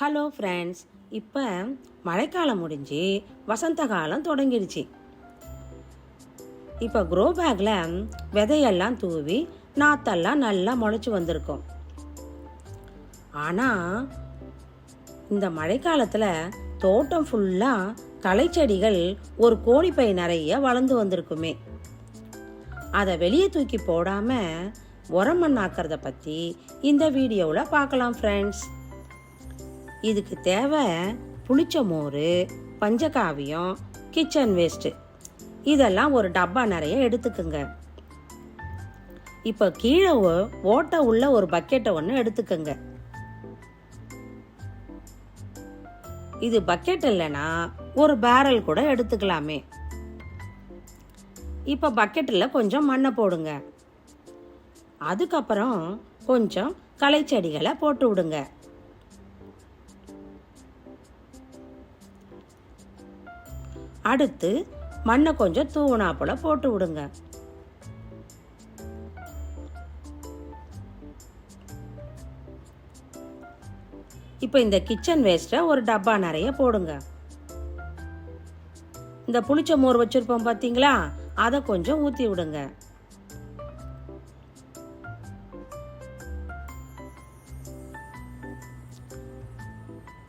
Hello friends இப்போ மழைக்காலம் முடிஞ்சு வசந்த காலம் தொடங்கிடுச்சு. இப்போ க்ரோ பேக்கில் விதையெல்லாம் தூவி நாத்தெல்லாம் நல்லா முளைச்சி வந்திருக்கும். ஆனால் இந்த மழைக்காலத்தில் தோட்டம் ஃபுல்லாக களைச்செடிகள் ஒரு கோழிப்பை நிறைய வளர்ந்து வந்திருக்குமே. அதை வெளியே தூக்கி போடாமல் உரம் மண்ணாக்கிறத பற்றி இந்த வீடியோவில் பார்க்கலாம் ஃப்ரெண்ட்ஸ் இதுக்கு தேவை புளிச்ச மோர் பஞ்சகாவியம் கிச்சன் வேஸ்ட்டு இதெல்லாம் ஒரு டப்பா நிறைய எடுத்துக்கோங்க. இப்போ கீழே ஓட்ட ஓட்டை உள்ள ஒரு பக்கெட்டை ஒன்று எடுத்துக்கோங்க. இது பக்கெட் இல்லைன்னா ஒரு பேரல் கூட எடுத்துக்கலாமே. இப்போ பக்கெட்டில் கொஞ்சம் மண்ணை போடுங்க. அதுக்கப்புறம் கொஞ்சம் களைச்செடிகளை போட்டு விடுங்க. அடுத்து மண்ணை கொஞ்சம் தூவனாப்புல போட்டு விடுங்க. இப்போ இந்த கிச்சன் வேஸ்ட்டை ஒரு டப்பா நிறைய போடுங்க. இந்த புளிச்ச மோர் வச்சுருப்போம் பார்த்தீங்களா அதை கொஞ்சம் ஊற்றி விடுங்க.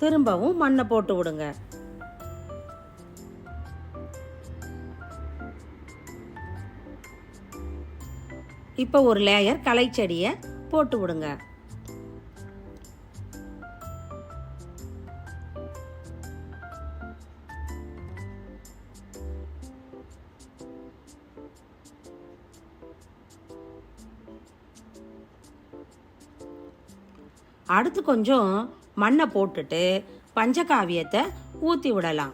திரும்பவும் மண்ணை போட்டு விடுங்க. இப்போ ஒரு லேயர் களை செடியை போட்டு விடுங்க. அடுத்து கொஞ்சம் மண்ணை போட்டுட்டு பஞ்சகாவியத்தை ஊற்றி விடலாம்.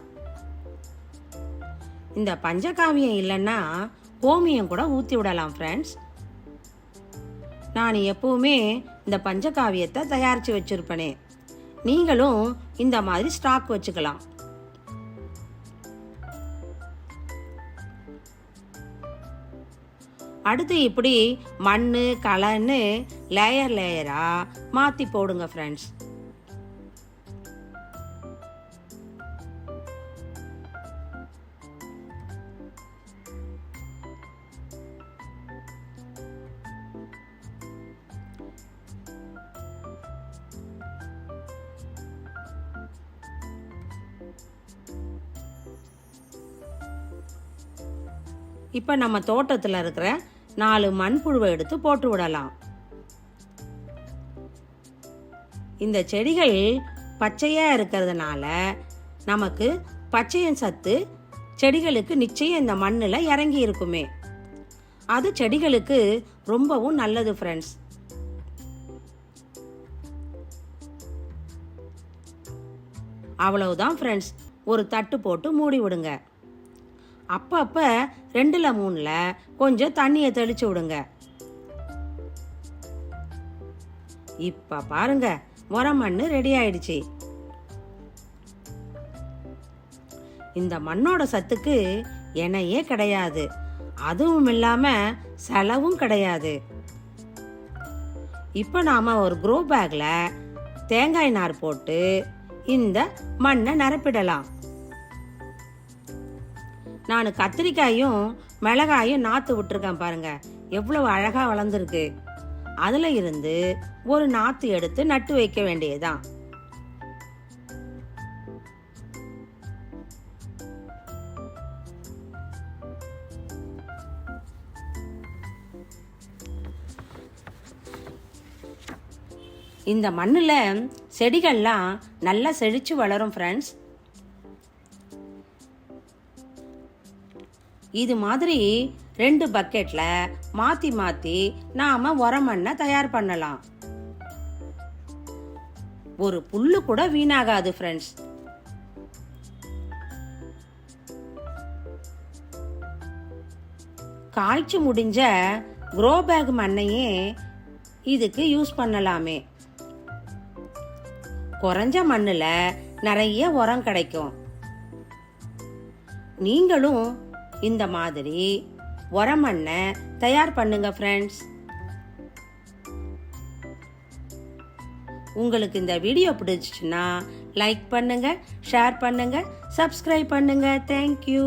இந்த பஞ்சகாவியம் இல்லைன்னா கோமியம் கூட ஊற்றி விடலாம் ஃப்ரெண்ட்ஸ் நான் எப்பவுமே இந்த பஞ்சகாவியத்தை தயாரித்து வச்சுருப்பனே. நீங்களும் இந்த மாதிரி ஸ்டாக் வச்சுக்கலாம். அடுத்து இப்படி மண் கலன்னு லேயர் லேயராக மாற்றி போடுங்க ஃப்ரெண்ட்ஸ் இப்போ நம்ம தோட்டத்தில் இருக்கிற நாலு மண்புழுவை எடுத்து போட்டு விடலாம். இந்த செடிகள் பச்சையாக இருக்கிறதுனால நமக்கு பச்சையின் சத்து செடிகளுக்கு நிச்சயம் இந்த மண்ணில் இறங்கி இருக்குமே. அது செடிகளுக்கு ரொம்பவும் நல்லது ஃப்ரெண்ட்ஸ் அவ்வளவுதான் ஃப்ரெண்ட்ஸ் ஒரு தட்டு போட்டு மூடி விடுங்க. அப்பப்ப ரெண்டுல மூணுல கொஞ்சம் தண்ணியை தெளிச்சு விடுங்க. இப்ப பாருங்க உரம் மண்ணு ரெடி ஆயிடுச்சு. இந்த மண்ணோட சத்துக்கு எண்ணெயே கிடையாது. அதுவும் இல்லாம செலவும் கிடையாது. இப்போ நாம ஒரு க்ரோ பேக்ல தேங்காய் நார் போட்டு இந்த மண்ணை நிரப்பிடலாம். நான் கத்திரிக்காயும் மிளகாயும் நாற்று விட்டுருக்கேன் பாருங்க. எவ்வளவு அழகாக வளர்ந்துருக்கு. அதில் இருந்து ஒரு நாற்று எடுத்து நட்டு வைக்க வேண்டியதுதான். இந்த மண்ணில் செடிகள்லாம் நல்லா செழித்து வளரும் ஃப்ரெண்ட்ஸ் இது மாதிரி ரெண்டு பக்கெட்ல மாத்தி மாத்தி நாம மண்ணை தயார் பண்ணலாம். ஒரு புல்லு கூட வீணாகாது ஃப்ரெண்ட்ஸ் காய்ச்சி முடிஞ்ச க்ரோ பேக் மண்ணையே இதுக்கு யூஸ் பண்ணலாமே. குறைஞ்ச மண்ணில் நிறைய உரம் கிடைக்கும். நீங்களும் இந்த மாதிரி உரமண்ணை தயார் பண்ணுங்க ஃப்ரெண்ட்ஸ் உங்களுக்கு இந்த வீடியோ பிடிச்சிச்சுன்னா லைக் பண்ணுங்க ஷேர் பண்ணுங்க சப்ஸ்கிரைப் பண்ணுங்க. Thank you